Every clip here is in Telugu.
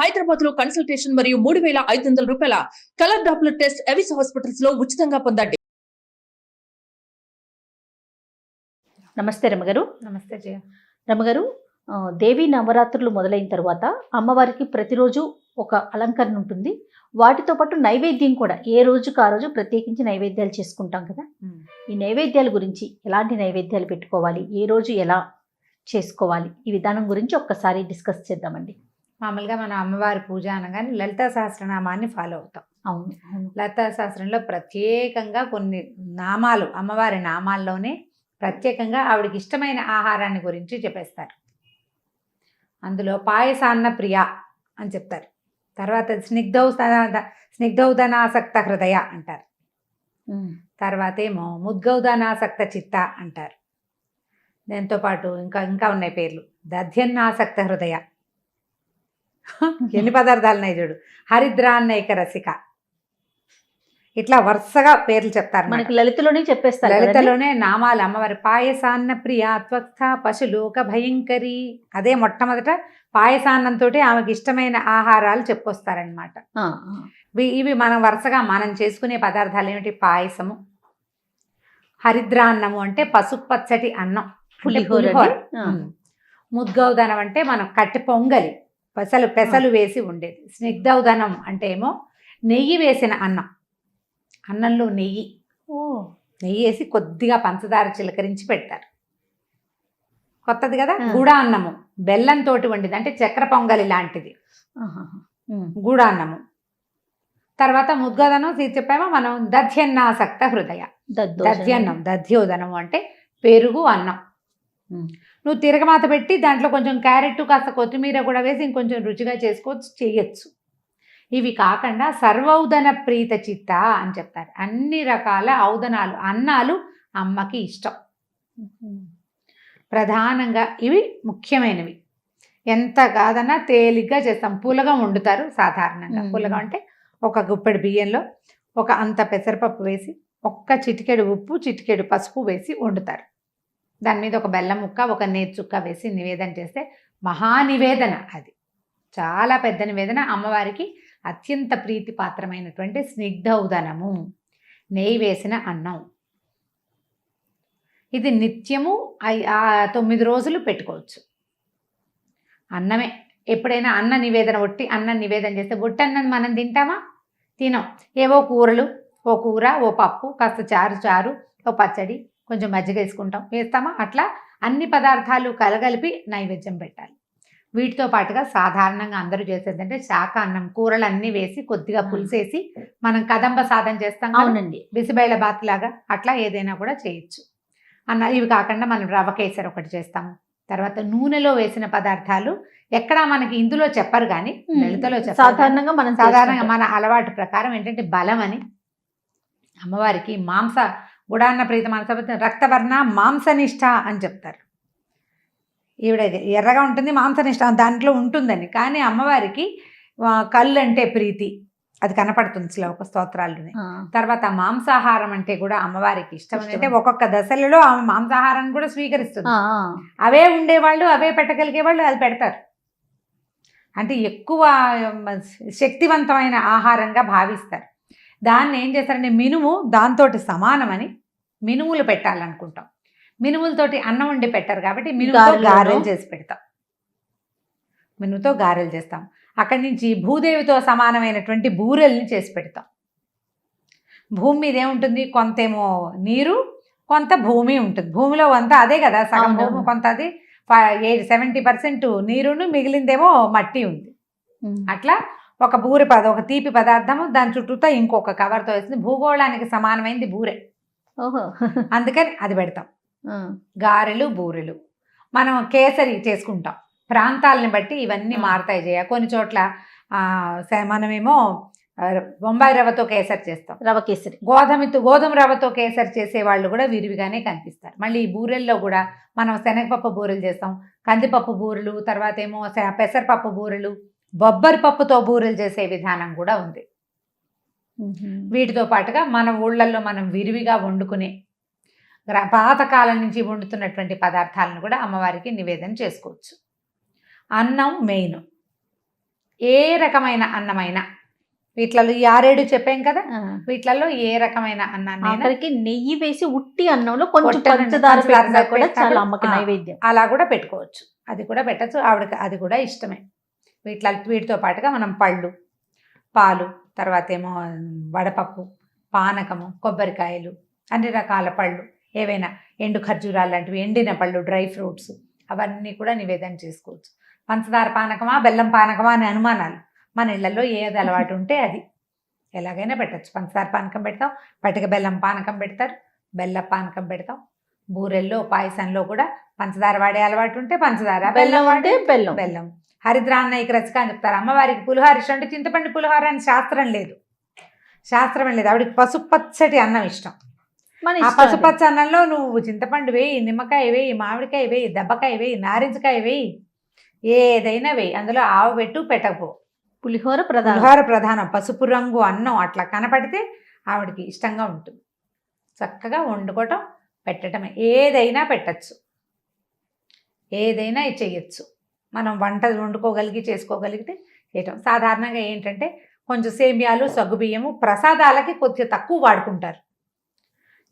హైదరాబాద్లో కన్సల్టేషన్ మరియు మూడు వేల ఐదు వందల రూపాయల కలర్ డాప్లర్ టెస్ట్ ఎవిస్ హాస్పిటల్స్లో ఉచితంగా పొందండి. నమస్తే రమగారు. నమస్తే జయ. రమగారు దేవి నవరాత్రులు మొదలైన తర్వాత అమ్మవారికి ప్రతిరోజు ఒక అలంకరణ ఉంటుంది. వాటితో పాటు నైవేద్యం కూడా ఏ రోజుకు ఆ రోజు ప్రత్యేకించి నైవేద్యాలు చేసుకుంటాం కదా. ఈ నైవేద్యాల గురించి ఎలాంటి నైవేద్యాలు పెట్టుకోవాలి? ఏ రోజు ఎలా చేసుకోవాలి? ఈ విధానం గురించి ఒక్కసారి డిస్కస్ చేద్దామండి. మామూలుగా మనం అమ్మవారి పూజ అనగానే లలితా సహస్రనామాన్ని ఫాలో అవుతాం. అవును లలితా సహస్రంలో ప్రత్యేకంగా కొన్ని నామాలు అమ్మవారి నామాల్లోనే ప్రత్యేకంగా ఆవిడకి ఇష్టమైన ఆహారాన్ని గురించి చెప్పేస్తారు. అందులో పాయసాన్న ప్రియ అని చెప్తారు. తర్వాత స్నిగ్ధౌదన స్నిగ్ధౌదనాసక్త హృదయ అంటారు. తర్వాత ఏమో ముద్గౌదనాసక్త చిత్త అంటారు. దాంతో పాటు ఇంకా ఇంకా ఉన్నాయి పేర్లు. దధ్యన్నాసక్త హృదయ. ఎన్ని పదార్థాలు ఉన్నాయి చూడు? హరిద్రాన్నైక రసిక. ఇట్లా వరుసగా పేర్లు చెప్తారు మనకి లలితలోనే చెప్పేస్తారు? లలితలోనే నామాలు అమ్మవారి పాయసాన్న ప్రియ త్వక్త పశులోక భయంకరి. అదే మొట్టమొదట పాయసాన్నంతో ఆమెకి ఇష్టమైన ఆహారాలు చెప్పుకొస్తారనమాట. ఇవి మనం వరుసగా మనం చేసుకునే పదార్థాలు ఏమిటి? పాయసము. హరిద్రాన్నము అంటే పసుపు పచ్చటి అన్నం. పులిహోర. ముద్గౌదనం అంటే మనం కట్టె పొంగలి. పెసలు పెసలు వేసి ఉండేది. స్నిగ్ధౌదనం అంటే ఏమో నెయ్యి వేసిన అన్నం. అన్నంలో నెయ్యి. ఓ. నెయ్యి వేసి కొద్దిగా పంచదార చిలకరించి పెడతారు. కొత్తది కదా. గుడ అన్నము. బెల్లంతో వండిది. అంటే చక్కెర పొంగలి లాంటిది. గూడ అన్నము. తర్వాత ముద్గదనం ఇది చెప్పామో? మనం దధ్యన్నాసక్త హృదయ. దధ్యన్నం దధ్యోదనం అంటే పెరుగు అన్నం. నువ్వు తిరగమాత పెట్టి దాంట్లో కొంచెం క్యారెట్ కాస్త కొత్తిమీర కూడా వేసి ఇంకొంచెం రుచిగా చేసుకోవచ్చు చేయొచ్చు. ఇవి కాకుండా సర్వౌదన ప్రీత చిత్త అని చెప్తారు. అన్ని రకాల ఔదనాలు అన్నాలు అమ్మకి ఇష్టం. ప్రధానంగా ఇవి ముఖ్యమైనవి. ఎంత కాదన్నా తేలిగ్గా చేస్తాం. పులగం వండుతారు సాధారణంగా. పులగం అంటే ఒక గుప్పెడు బియ్యంలో ఒక అంత పెసరపప్పు వేసి ఒక్క చిటికెడు ఉప్పు చిటికెడు పసుపు వేసి వండుతారు. దాని మీద ఒక బెల్లం ముక్క ఒక నేర్చుక్క వేసి నివేదన చేస్తే మహానివేదన అది. చాలా పెద్ద నివేదన. అమ్మవారికి అత్యంత ప్రీతిపాత్రమైనటువంటి స్నిగ్ధౌదనము నెయ్యి వేసిన అన్నం. ఇది నిత్యము తొమ్మిది రోజులు పెట్టుకోవచ్చు. అన్నమే. ఎప్పుడైనా అన్న నివేదన ఒట్టి అన్న నివేదన చేస్తే ఒట్టి అన్నం మనం తింటామా? తినం. ఏవో కూరలు ఓ కూర ఓ పప్పు కాస్త చారు చారు ఓ పచ్చడి కొంచెం మజ్జిగ వేసుకుంటాం. వేస్తామా? అట్లా అన్ని పదార్థాలు కలగలిపి నైవేద్యం పెట్టాలి. వీటితో పాటుగా సాధారణంగా అందరూ చేసేదంటే శాఖ అన్నం కూరలు అన్నీ వేసి కొద్దిగా పులుసేసి మనం కదంబ సాధన చేస్తాం. అవునండి. బిసిబేళ బాత్ లాగా అట్లా ఏదైనా కూడా చేయొచ్చు. అన్న ఇవి కాకుండా మనం రవ్వ కేసరి ఒకటి చేస్తాము. తర్వాత నూనెలో వేసిన పదార్థాలు ఎక్కడా మనకి ఇందులో చెప్పరు కానీ. లలితలో చెప్పరు సాధారణంగా మనం సాధారణంగా. మన అలవాటు ప్రకారం ఏంటంటే బలం అని అమ్మవారికి మాంస గుడాన్న ప్రీత మనస రక్తవర్ణ మాంసనిష్ట అని చెప్తారు. ఈవిడ ఎర్రగా ఉంటుంది మాంసనిష్ట దాంట్లో ఉంటుందని. కానీ అమ్మవారికి కళ్ళు అంటే ప్రీతి. అది కనపడుతుంది శ్లోక స్తోత్రాల్లోనే. ఆ, తర్వాత మాంసాహారం అంటే కూడా అమ్మవారికి ఇష్టం. అంటే ఒక్కొక్క దశలలో ఆమె మాంసాహారాన్ని కూడా స్వీకరిస్తుంది. అవే ఉండేవాళ్ళు అవే పెట్టగలిగే వాళ్ళు అది పెడతారు. అంటే ఎక్కువ శక్తివంతమైన ఆహారంగా భావిస్తారు. దాన్ని ఏం చేస్తారంటే మినుము దాంతో సమానమని మినుములు పెట్టాలనుకుంటాం మినుములతోటి అన్నం వండి పెట్టారు కాబట్టి మినుముతో. గారెలు చేసి పెడతాం మినుముతో గారెలు చేస్తాం అక్కడి నుంచి భూదేవితో సమానమైనటువంటి బూరెల్ని చేసి పెడతాం భూమి మీద ఏముంటుంది కొంతేమో నీరు కొంత భూమి ఉంటుంది భూమిలో అంత అదే కదా సగం. భూమి కొంత అది సెవెంటీ పర్సెంట్ నీరును మిగిలిందేమో మట్టి ఉంది. అట్లా ఒక బూరె పద ఒక తీపి పదార్థము దాని చుట్టూతో ఇంకొక కవర్తో వేసింది. భూగోళానికి సమానమైంది బూరె. ఓహో. అందుకని అది పెడతాం. గారెలు బూరెలు. మనం కేసరి చేసుకుంటాం. ప్రాంతాలని బట్టి ఇవన్నీ. మారుతాయి చేయ కొన్ని చోట్ల మనమేమో బొంబాయి రవ్వతో కేసరి చేస్తాం. రవ కేసరి. గోధుమతో గోధుమ రవ్వతో కేసరి చేసే వాళ్ళు కూడా విరివిగానే కనిపిస్తారు. మళ్ళీ ఈ బూరెల్లో కూడా మనం శనగపప్పు బూరెలు చేస్తాం. కందిపప్పు బూరెలు తర్వాత ఏమో పెసరపప్పు బూరెలు బొబ్బరి పప్పుతో బూరెలు చేసే విధానం కూడా ఉంది. వీటితో పాటుగా మన ఊళ్ళల్లో మనం విరివిగా వండుకునే పాతకాలం నుంచి వండుతున్నటువంటి పదార్థాలను కూడా అమ్మవారికి నివేదన చేసుకోవచ్చు. అన్నం మెయిన్. ఏ రకమైన అన్నమైనా వీటిలలో ఈ ఆరేడు చెప్పాం కదా. వీటిలలో ఏ రకమైన అన్నాన్ని నెయ్యి వేసి ఉట్టి అన్నంలో కొంచెం పంచదార కూడా చాలా అమ్మకి. నైవేద్యం. అలా కూడా పెట్టుకోవచ్చు. అది కూడా పెట్టచ్చు. ఆవిడకి అది కూడా ఇష్టమే. వీటిలో వీటితో పాటుగా మనం పళ్ళు పాలు తర్వాత ఏమో వడపప్పు పానకము కొబ్బరికాయలు అన్ని రకాల పళ్ళు ఏవైనా ఎండు ఖర్జూరాలు లాంటివి ఎండిన పళ్ళు డ్రై ఫ్రూట్స్ అవన్నీ కూడా నివేదన చేసుకోవచ్చు. పంచదార పానకమా బెల్లం పానకమా అనే అనుమానాలు మన ఇళ్ళలో ఏది అలవాటు ఉంటే అది. ఎలాగైనా పెట్టచ్చు. పంచదార పానకం పెడతాం పటిక బెల్లం పానకం పెడతారు బెల్ల పానకం పెడతాం బూరెల్లో పాయసంలో కూడా పంచదార వాడే అలవాటు ఉంటే పంచదార బెల్లం అంటే బెల్లం. బెల్లం. హరిద్రాన్నయ్యకి రచక అని చెప్తారు అమ్మవారికి పులిహార ఇష్టం అంటే చింతపండు పులిహార అని శాస్త్రం లేదు. శాస్త్రం లేదు ఆవిడకి పసుపు పచ్చటి అన్నం ఇష్టం. మన ఆ. పసుపచ్చ అన్నంలో నువ్వు చింతపండు వేయి నిమ్మకాయ వేయి మామిడికాయ వేయి దెబ్బకాయ వేయి నారింజకాయ వేయి ఏదైనా వేయి అందులో ఆవు పెట్టు పెట్టకపో. పులిహోర ప్రధానం. పులిహోర ప్రధానం పసుపు రంగు అన్నం అట్లా కనపడితే ఆవిడకి ఇష్టంగా ఉంటుంది. చక్కగా వండుకోవటం పెట్టటమే ఏదైనా పెట్టచ్చు. ఏదైనా చేయొచ్చు. మనం వంట వండుకోగలిగి చేసుకోగలిగితే చేయటం. సాధారణంగా ఏంటంటే కొంచెం సేమియాలు సగ్గుబియ్యము ప్రసాదాలకి కొద్దిగా తక్కువ వాడుకుంటారు.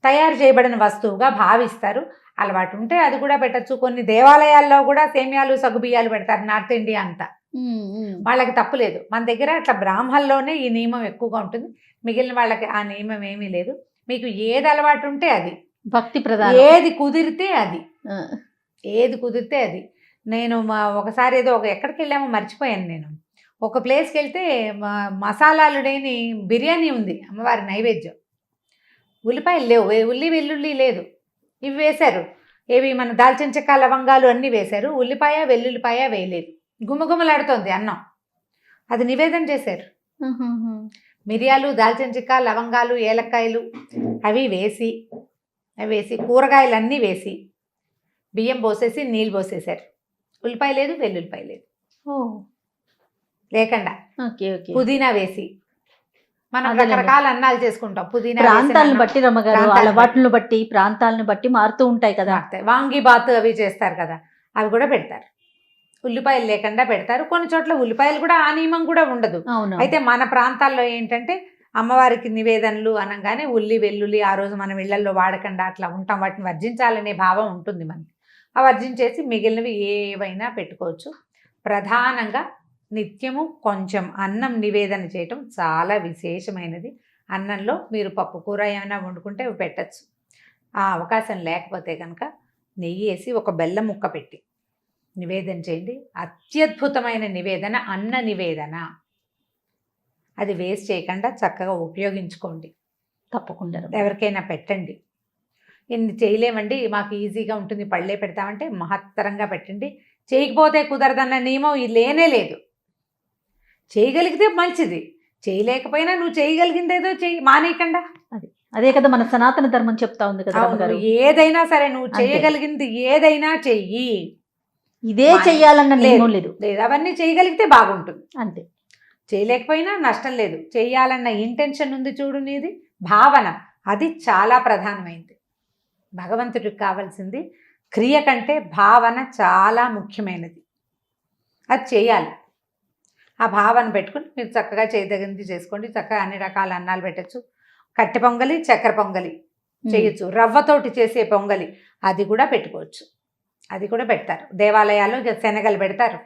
తయారు చేయబడిన వస్తువుగా భావిస్తారు. అలవాటు ఉంటే అది కూడా పెట్టచ్చు. కొన్ని దేవాలయాల్లో కూడా సేమియాలు సగ్గుబియ్యాలు పెడతారు నార్త్ ఇండియా అంతా. వాళ్ళకి తప్పులేదు మన దగ్గర అట్లా బ్రాహ్మణుల్లోనే ఈ నియమం ఎక్కువగా ఉంటుంది. మిగిలిన వాళ్ళకి ఆ నియమం ఏమీ లేదు. మీకు ఏది అలవాటు ఉంటే అది. భక్తి ప్రధానం. ఏది కుదిరితే అది. ఏది కుదిరితే అది. నేను మా ఒకసారి ఏదో ఒక ఎక్కడికి వెళ్ళామో మర్చిపోయాను నేను. ఒక ప్లేస్కి వెళ్తే మ- మసాలాలు లేని బిర్యానీ ఉంది అమ్మవారి నైవేద్యం. ఉల్లిపాయలు లేవు ఉల్లి వెల్లుల్లి లేదు. ఇవి వేశారు. ఏవి మన దాల్చిన చెక్క లవంగాలు అన్నీ వేశారు. ఉల్లిపాయ వెల్లుల్లిపాయ వేయలేదు. గుమగుమలాడుతోంది అన్నం. అది నివేదన చేశారు. మిరియాలు దాల్చిన చెక్క లవంగాలు ఏలక్కాయలు అవి వేసి వేసి కూరగాయలు అన్నీ వేసి బియ్యం పోసేసి నీళ్ళు పోసేశారు. ఉల్లిపాయ లేదు వెల్లుల్లిపాయ లేదు. లేకుండా ఓకే ఓకే. పుదీనా వేసి మనం. రకరకాల అన్నాలు చేసుకుంటాం. పుదీనా ప్రాంతాలను. బట్టి రమ్మగారు అలవాట్లను బట్టి ప్రాంతాలను బట్టి మారుతూ ఉంటాయి కదా. వాంగి బాత్ అవి చేస్తారు కదా అవి కూడా పెడతారు. ఉల్లిపాయలు లేకుండా పెడతారు. కొన్ని చోట్ల ఉల్లిపాయలు కూడా ఆ నియమం కూడా ఉండదు. అవును అయితే మన ప్రాంతాల్లో ఏంటంటే అమ్మవారికి నివేదనలు అనగానే ఉల్లి వెల్లుల్లి ఆ రోజు మనం ఇళ్ళలో వాడకుండా అట్లా ఉంటాం. వాటిని వర్జించాలనే భావం ఉంటుంది మనకి. ఆ వర్జించేసి మిగిలినవి ఏవైనా పెట్టుకోవచ్చు. ప్రధానంగా నిత్యము కొంచెం అన్నం నివేదన చేయటం చాలా విశేషమైనది. అన్నంలో మీరు పప్పు కూర ఏమైనా వండుకుంటే పెట్టచ్చు. ఆ అవకాశం లేకపోతే కనుక నెయ్యి వేసి ఒక బెల్లం ముక్క పెట్టి నివేదన చేయండి. అత్యద్భుతమైన నివేదన అన్న నివేదన. అది వేస్ట్ చేయకుండా చక్కగా ఉపయోగించుకోండి. తప్పకుండా ఎవరికైనా పెట్టండి. ఇన్ని చేయలేమండి మాకు ఈజీగా ఉంటుంది పళ్ళే పెడతామంటే మహత్తరంగా పెట్టండి. చేయకపోతే కుదరదన్న నియమం ఇది లేనే లేదు. చేయగలిగితే మంచిది చేయలేకపోయినా నువ్వు చేయగలిగింది ఏదో చెయ్యి మానేయకుండా. అదే కదా మన సనాతన ధర్మం చెప్తా ఉంది కదా ఏదైనా సరే నువ్వు. చేయగలిగింది ఏదైనా చెయ్యి. ఇదే చెయ్యాలన్న లేదు. లేదు అవన్నీ చేయగలిగితే బాగుంటుంది. అంతే. చేయలేకపోయినా నష్టం లేదు. చేయాలన్న ఇంటెన్షన్ ఉంది చూడు నీది. భావన అది చాలా ప్రధానమైంది. భగవంతుడికి కావాల్సింది క్రియ కంటే భావన చాలా ముఖ్యమైనది. అది చేయాలి. ఆ భావన పెట్టుకుని మీరు చక్కగా చేయదగింది చేసుకోండి. చక్కగా అన్ని రకాల అన్నాలు పెట్టచ్చు. కట్టె పొంగలి చక్కెర పొంగలి చేయొచ్చు. రవ్వతోటి చేసే పొంగలి అది కూడా పెట్టుకోవచ్చు. అది కూడా పెడతారు. దేవాలయాల్లో శనగలు పెడతారు.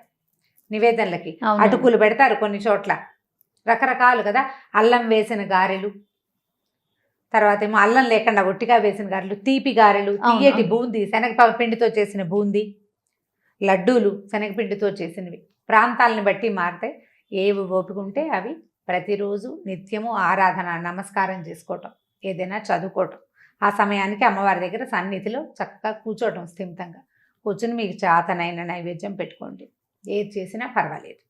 నివేదనలకి. అటుకులు పెడతారు కొన్ని చోట్ల. రకరకాలు కదా. అల్లం వేసిన గారెలు. తర్వాత ఏమో అల్లం లేకుండా ఒట్టిగా వేసిన గారెలు తీపి గారెలు తీయటి. బూందీ శనగ పిండితో చేసిన బూందీ లడ్డూలు శనగపిండితో చేసినవి. ప్రాంతాలను బట్టి మారితే ఏవి ఓపిక ఉంటే అవి ప్రతిరోజు నిత్యము ఆరాధన నమస్కారం చేసుకోవటం ఏదైనా చదువుకోవటం. ఆ సమయానికి అమ్మవారి దగ్గర సన్నిధిలో చక్కగా కూర్చోవటం స్థిమితంగా. కూర్చుని మీకు చాతనైన నైవేద్యం పెట్టుకోండి. ఏది చేసినా పర్వాలేదు.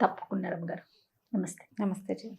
తప్పకుండా రమ్మగారు నమస్తే. నమస్తే జీ